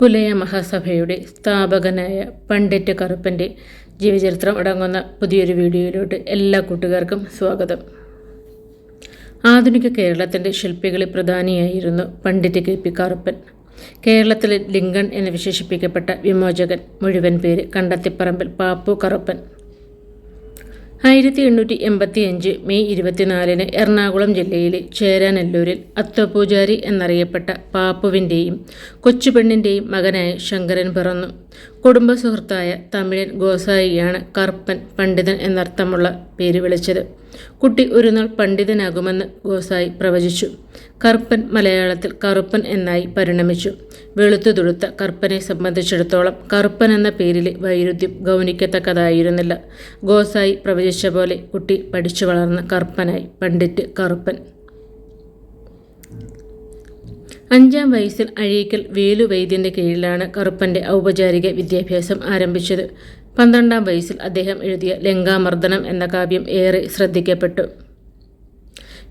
പുലയ മഹാസഭയുടെ സ്ഥാപകനായ പണ്ഡിറ്റ് കറുപ്പന്റെ ജീവചരിത്രം അടങ്ങുന്ന പുതിയൊരു വീഡിയോയിലോട്ട് എല്ലാ കൂട്ടുകാർക്കും സ്വാഗതം. ആധുനിക കേരളത്തിന്റെ ശില്പികളിൽ പ്രധാനിയായിരുന്നു പണ്ഡിറ്റ് കെ പി കറുപ്പൻ. കേരളത്തിലെ ലിങ്കൺ എന്ന് വിശേഷിപ്പിക്കപ്പെട്ട വിമോചകൻ മുഴുവൻ പേര് കണ്ടത്തിപ്പറമ്പിൽ പാപ്പു കറുപ്പൻ. ആയിരത്തി എണ്ണൂറ്റി എൺപത്തി അഞ്ച് മെയ് ഇരുപത്തിനാലിന് എറണാകുളം ജില്ലയിലെ ചേരാനെല്ലൂരിൽ അത്തപൂജാരി എന്നറിയപ്പെട്ട പാപ്പുവിന്റെയും കൊച്ചുപെണ്ണിന്റെയും മകനായ ശങ്കരൻ പിറന്നു. കുടുംബ സുഹൃത്തായ തമിഴൻ ഗോസായിയാണ് കറുപ്പൻ പണ്ഡിതൻ എന്നർത്ഥമുള്ള പേര് വിളിച്ചത്. കുട്ടി ഒരു നാൾ പണ്ഡിതനാകുമെന്ന് ഗോസായി പ്രവചിച്ചു. കറുപ്പൻ മലയാളത്തിൽ കറുപ്പൻ എന്നായി പരിണമിച്ചു. വെളുത്തു തുടുത്ത കറുപ്പനെ സംബന്ധിച്ചിടത്തോളം കറുപ്പൻ എന്ന പേരിലെ വൈരുദ്ധ്യം ഗൗനിക്കത്തക്കതായിരുന്നില്ല. ഗോസായി പ്രവചിച്ച പോലെ കുട്ടി പഠിച്ചു വളർന്ന കറുപ്പനായി പണ്ഡിറ്റ് കറുപ്പൻ. അഞ്ചാം വയസ്സിൽ അഴീക്കൽ വേലുവൈദ്യന്റെ കീഴിലാണ് കറുപ്പന്റെ ഔപചാരിക വിദ്യാഭ്യാസം ആരംഭിച്ചത്. പന്ത്രണ്ടാം വയസ്സിൽ അദ്ദേഹം എഴുതിയ ലങ്കാമർദ്ദനം എന്ന കാവ്യം ഏറെ ശ്രദ്ധിക്കപ്പെട്ടു.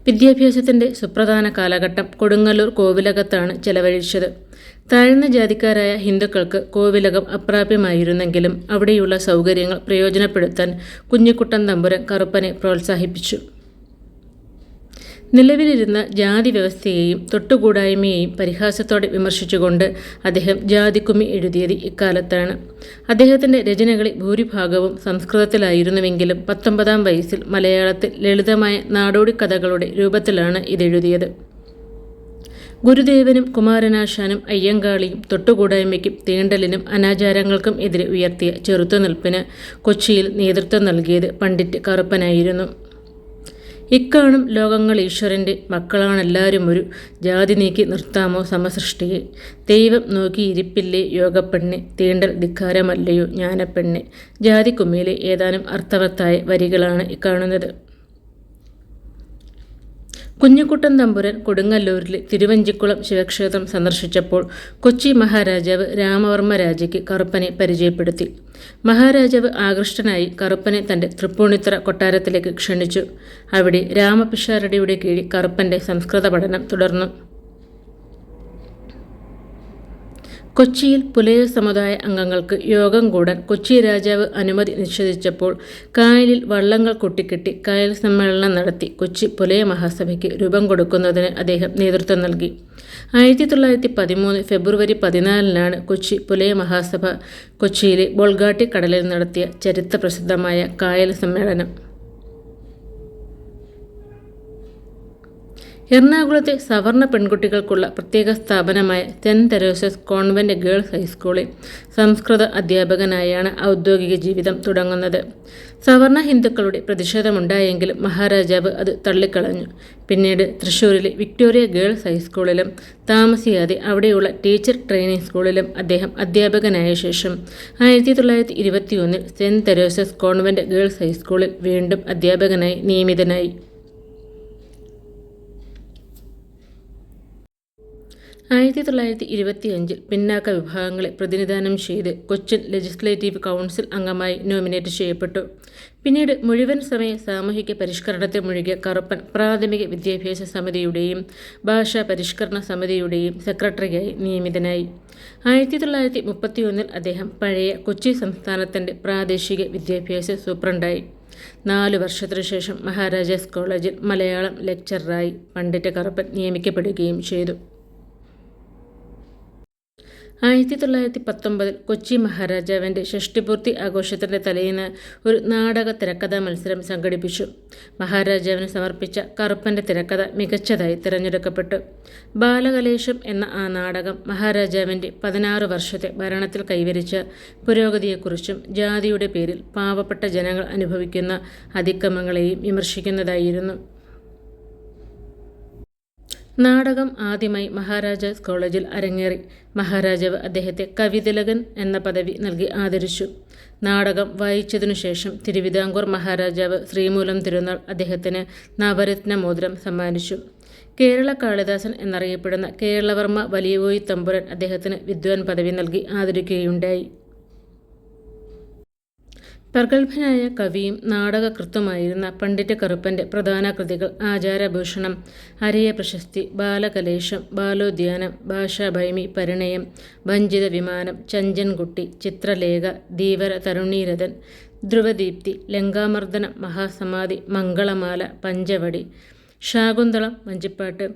വിദ്യാഭ്യാസത്തിന്റെ സുപ്രധാന കാലഘട്ടം കൊടുങ്ങല്ലൂർ കോവിലകത്താണ് ചെലവഴിച്ചത്. താഴ്ന്ന ജാതിക്കാരായ ഹിന്ദുക്കൾക്ക് കോവിലകം അപ്രാപ്യമായിരുന്നെങ്കിലും അവിടെയുള്ള സൗകര്യങ്ങൾ പ്രയോജനപ്പെടുത്താൻ കുഞ്ഞിക്കുട്ടൻ തമ്പുരൻ കറുപ്പനെ പ്രോത്സാഹിപ്പിച്ചു. നിലവിലിരുന്ന ജാതി വ്യവസ്ഥയെയും തൊട്ടുകൂടായ്മയെയും പരിഹാസത്തോടെ വിമർശിച്ചുകൊണ്ട് അദ്ദേഹം ജാതിക്കുമ്മി എഴുതിയത് ഇക്കാലത്താണ്. അദ്ദേഹത്തിന്റെ രചനകളിൽ ഭൂരിഭാഗവും സംസ്കൃതത്തിലായിരുന്നുവെങ്കിലും പത്തൊമ്പതാം വയസ്സിൽ മലയാളത്തിൽ ലളിതമായ നാടോടി കഥകളുടെ രൂപത്തിലാണ് ഇതെഴുതിയത്. ഗുരുദേവനും കുമാരനാശാനും അയ്യങ്കാളിയും തൊട്ടുകൂടായ്മയ്ക്കും തീണ്ടലിനും അനാചാരങ്ങൾക്കും എതിരെ ഉയർത്തിയ ചെറുത്തുനിൽപ്പിന് കൊച്ചിയിൽ നേതൃത്വം നൽകിയത് പണ്ഡിറ്റ് കറുപ്പനായിരുന്നു. ഇക്കാണും ലോകങ്ങൾ ഈശ്വരന്റെ മക്കളാണെല്ലാവരും ഒരു ജാതി നീക്കി നിർത്താമോ സമസൃഷ്ടിയെ? ദൈവം നോക്കിയിരിപ്പില്ലേ യോഗപ്പെണ്ണെ? തീണ്ടൽ ധിക്കാരമല്ലയോ ജ്ഞാനപ്പെണ്ണെ? ജാതിക്കുമ്മിയിലെ ഏതാനും അർത്ഥവത്തായ വരികളാണ് ഇക്കാണുന്നത് കുഞ്ഞുകുട്ടൻ തമ്പുരൻ കൊടുങ്ങല്ലൂരിലെ തിരുവഞ്ചിക്കുളം ശിവക്ഷേത്രം സന്ദർശിച്ചപ്പോൾ കൊച്ചി മഹാരാജാവ് രാമവർമ്മ രാജയ്ക്ക് കറുപ്പനെ പരിചയപ്പെടുത്തി. മഹാരാജാവ് ആകൃഷ്ടനായി കറുപ്പനെ തന്റെ തൃപ്പൂണിത്തറ കൊട്ടാരത്തിലേക്ക് ക്ഷണിച്ചു. അവിടെ രാമപിഷാരടിയുടെ കീഴിൽ കറുപ്പന്റെ സംസ്കൃത പഠനം തുടർന്നു. കൊച്ചിയിൽ പുലയ സമുദായ അംഗങ്ങൾക്ക് യോഗം കൂടാൻ കൊച്ചി രാജാവ് അനുമതി നിഷേധിച്ചപ്പോൾ കായലിൽ വള്ളങ്ങൾ കൊട്ടിക്കെട്ടി കായൽ സമ്മേളനം നടത്തി കൊച്ചി പുലയ മഹാസഭയ്ക്ക് രൂപം കൊടുക്കുന്നതിന് അദ്ദേഹം നേതൃത്വം നൽകി. ആയിരത്തി തൊള്ളായിരത്തി പതിമൂന്ന് ഫെബ്രുവരി പതിനാലിനാണ് കൊച്ചി പുലയ മഹാസഭ കൊച്ചിയിലെ ബോൾഗാട്ടി കടലിൽ നടത്തിയ ചരിത്ര പ്രസിദ്ധമായ കായൽ സമ്മേളനം. എറണാകുളത്തെ സവർണ പെൺകുട്ടികൾക്കുള്ള പ്രത്യേക സ്ഥാപനമായ സെന്റ് തെരേസസ് കോൺവെന്റ് ഗേൾസ് ഹൈസ്കൂളിൽ സംസ്കൃത അധ്യാപകനായാണ് ഔദ്യോഗിക ജീവിതം തുടങ്ങുന്നത്. സവർണ ഹിന്ദുക്കളുടെ പ്രതിഷേധമുണ്ടായെങ്കിലും മഹാരാജാവ് അത് തള്ളിക്കളഞ്ഞു. പിന്നീട് തൃശ്ശൂരിലെ വിക്ടോറിയ ഗേൾസ് ഹൈസ്കൂളിലും താമസിയാതെ അവിടെയുള്ള ടീച്ചർ ട്രെയിനിങ് സ്കൂളിലും അദ്ദേഹം അധ്യാപകനായ ശേഷം ആയിരത്തി തൊള്ളായിരത്തി ഇരുപത്തിയൊന്നിൽ സെന്റ് തെരേസസ് കോൺവെന്റ് ഗേൾസ് ഹൈസ്കൂളിൽ വീണ്ടും അധ്യാപകനായി നിയമിതനായി. ആയിരത്തി തൊള്ളായിരത്തി ഇരുപത്തിയഞ്ചിൽ പിന്നാക്ക വിഭാഗങ്ങളെ പ്രതിനിധാനം ചെയ്ത് കൊച്ചിൻ ലെജിസ്ലേറ്റീവ് കൗൺസിൽ അംഗമായി നോമിനേറ്റ് ചെയ്യപ്പെട്ടു. പിന്നീട് മുഴുവൻ സമയ സാമൂഹിക പരിഷ്കരണത്തെ മുഴുകിയ കറുപ്പൻ പ്രാഥമിക വിദ്യാഭ്യാസ സമിതിയുടെയും ഭാഷാ പരിഷ്കരണ സമിതിയുടെയും സെക്രട്ടറിയായി നിയമിതനായി. ആയിരത്തി തൊള്ളായിരത്തി മുപ്പത്തിയൊന്നിൽ അദ്ദേഹം പഴയ കൊച്ചി സംസ്ഥാനത്തിന്റെ പ്രാദേശിക വിദ്യാഭ്യാസ സൂപ്രണ്ടായി. നാലു വർഷത്തിനു ശേഷം മഹാരാജാസ് കോളേജിൽ മലയാളം ലെക്ചററായി പണ്ഡിറ്റ് കറുപ്പൻ നിയമിക്കപ്പെടുകയും ചെയ്തു. ആയിരത്തി തൊള്ളായിരത്തി പത്തൊമ്പതിൽ കൊച്ചി മഹാരാജാവിന്റെ ഷഷ്ടിപൂർത്തി ആഘോഷത്തിന്റെ തലേന്ന് ഒരു നാടക തിരക്കഥാ മത്സരം സംഘടിപ്പിച്ചു. മഹാരാജാവിന് സമർപ്പിച്ച കറുപ്പന്റെ തിരക്കഥ മികച്ചതായി തിരഞ്ഞെടുക്കപ്പെട്ടു. ബാലകലേശം എന്ന ആ നാടകം മഹാരാജാവിന്റെ പതിനാറ് വർഷത്തെ ഭരണത്തിൽ കൈവരിച്ച പുരോഗതിയെക്കുറിച്ചും ജാതിയുടെ പേരിൽ പാവപ്പെട്ട ജനങ്ങൾ അനുഭവിക്കുന്ന അതിക്രമങ്ങളെയും വിമർശിക്കുന്നതായിരുന്നു. നാടകം ആദ്യമായി മഹാരാജാസ് കോളേജിൽ അരങ്ങേറി. മഹാരാജാവ് അദ്ദേഹത്തെ കവിതിലകൻ എന്ന പദവി നൽകി ആദരിച്ചു. നാടകം വായിച്ചതിനു ശേഷം തിരുവിതാംകൂർ മഹാരാജാവ് ശ്രീമൂലം തിരുനാൾ അദ്ദേഹത്തിന് നവരത്ന മോതിരം സമ്മാനിച്ചു. കേരള കാളിദാസൻ എന്നറിയപ്പെടുന്ന കേരളവർമ്മ വലിയവോയി തമ്പുരൻ അദ്ദേഹത്തിന് വിദ്വാൻ പദവി നൽകി ആദരിക്കുകയുണ്ടായി. പ്രഗത്ഭനായ കവിയും നാടകകൃത്തുമായിരുന്ന പണ്ഡിറ്റ് കറുപ്പന്റെ പ്രധാന കൃതികൾ ആചാരഭൂഷണം അരിയ പ്രശസ്തി ബാലകലേശം ബാലോദ്യാനം ഭാഷാഭൈമി പരിണയം ഭഞ്ചിത വിമാനം ചഞ്ചൻകുട്ടി ചിത്രലേഖ ധീവര തരുണീരഥൻ ധ്രുവദീപ്തി ലങ്കാമർദ്ദനം മഹാസമാധി മംഗളമാല പഞ്ചവടി ശാകുന്തളം വഞ്ചിപ്പാട്ട്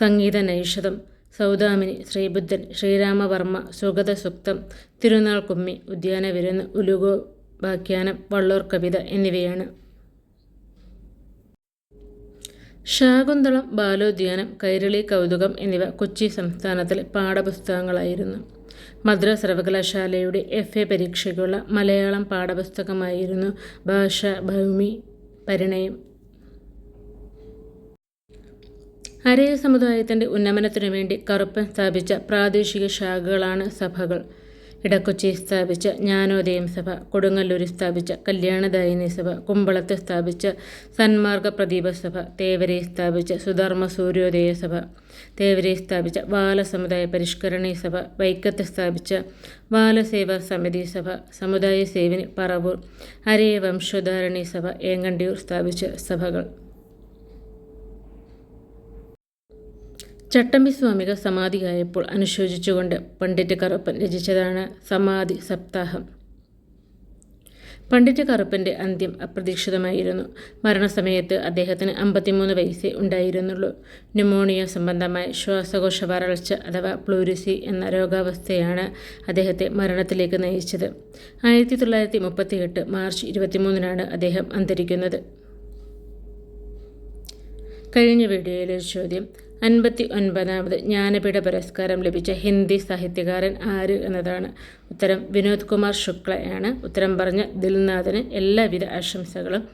സംഗീത നൈഷതം സൗദാമിനി ശ്രീബുദ്ധൻ ശ്രീരാമവർമ്മ സുഗതസുക്തം തിരുനാൾ കുമ്മി ഉദ്യാനവിരുന്ന് ഉലുഗോ വ്യാഖ്യാനം വള്ളൂർ കവിത എന്നിവയാണ്. ശാകുന്തളം ബാലോദ്യാനം കൈരളി കൗതുകം എന്നിവ കൊച്ചി സംസ്ഥാനത്തിലെ പാഠപുസ്തകങ്ങളായിരുന്നു. മദ്രാസ് സർവകലാശാലയുടെ എഫ് എ പരീക്ഷയ്ക്കുള്ള മലയാളം പാഠപുസ്തകമായിരുന്നു ഭാഷ ഭൂമി പരിണയം. അരയ സമുദായത്തിന്റെ ഉന്നമനത്തിനു വേണ്ടി കറുപ്പൻ സ്ഥാപിച്ച പ്രാദേശിക ശാഖകളാണ് സഭകൾ. ഇടക്കൊച്ചി സ്ഥാപിച്ച ജ്ഞാനോദയം സഭ കൊടുങ്ങല്ലൂരിൽ സ്ഥാപിച്ച കല്യാണദായിനി സഭ കുമ്പളത്ത് സ്ഥാപിച്ച സന്മാർഗ പ്രദീപ സഭ തേവരെ സ്ഥാപിച്ച സുധർമ്മ സൂര്യോദയ സഭ തേവരെ സ്ഥാപിച്ച ബാലസമുദായ പരിഷ്കരണി സഭ വൈക്കത്ത് സ്ഥാപിച്ച ബാലസേവാ സമിതി സഭ സമുദായ സേവിനി പറവൂർ അരയ വംശോദ്ധാരണി സഭ ഏങ്ങണ്ടിയൂർ സ്ഥാപിച്ച സഭകൾ. ചട്ടമ്പി സ്വാമികൾ സമാധിയായപ്പോൾ അനുശോചിച്ചുകൊണ്ട് പണ്ഡിറ്റ് കറുപ്പൻ രചിച്ചതാണ് സമാധി സപ്താഹം. പണ്ഡിറ്റ് കറുപ്പന്റെ അന്ത്യം അപ്രതീക്ഷിതമായിരുന്നു. മരണസമയത്ത് അദ്ദേഹത്തിന് അമ്പത്തിമൂന്ന് വയസ്സേ ഉണ്ടായിരുന്നുള്ളൂ. ന്യൂമോണിയ സംബന്ധമായ ശ്വാസകോശ വരൾച്ച അഥവാ പ്ലൂരിസി എന്ന രോഗാവസ്ഥയാണ് അദ്ദേഹത്തെ മരണത്തിലേക്ക് നയിച്ചത്. ആയിരത്തി തൊള്ളായിരത്തി മുപ്പത്തിയെട്ട് മാർച്ച് ഇരുപത്തിമൂന്നിനാണ് അദ്ദേഹം അന്തരിക്കുന്നത്. കഴിഞ്ഞ വീഡിയോയിലെ ചോദ്യം. അൻപത്തി ഒൻപതാമത് ജ്ഞാനപീഠ പുരസ്കാരം ലഭിച്ച ഹിന്ദി സാഹിത്യകാരൻ ആര് എന്നതാണ്. ഉത്തരം വിനോദ് കുമാർ ശുക്ലയാണ്. ഉത്തരം പറഞ്ഞ ദിൽനാഥന് എല്ലാവിധ ആശംസകളും.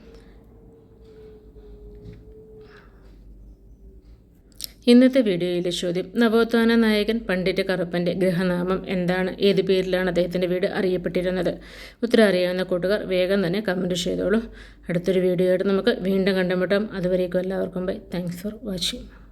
ഇന്നത്തെ വീഡിയോയിലെ ചോദ്യം നവോത്ഥാന നായകൻ പണ്ഡിറ്റ് കറുപ്പന്റെ ഗൃഹനാമം എന്താണ്? ഏത് പേരിലാണ് അദ്ദേഹത്തിന്റെ വീട് അറിയപ്പെട്ടിരുന്നത്? ഉത്തരം അറിയാവുന്ന കൂട്ടുകാർ വേഗം തന്നെ കമന്റ് ചെയ്തോളൂ. അടുത്തൊരു വീഡിയോ ആയിട്ട് നമുക്ക് വീണ്ടും കണ്ടുമുട്ടാം. അതുവരേക്കും എല്ലാവർക്കും ബൈ താങ്ക്സ് ഫോർ വാച്ചിങ്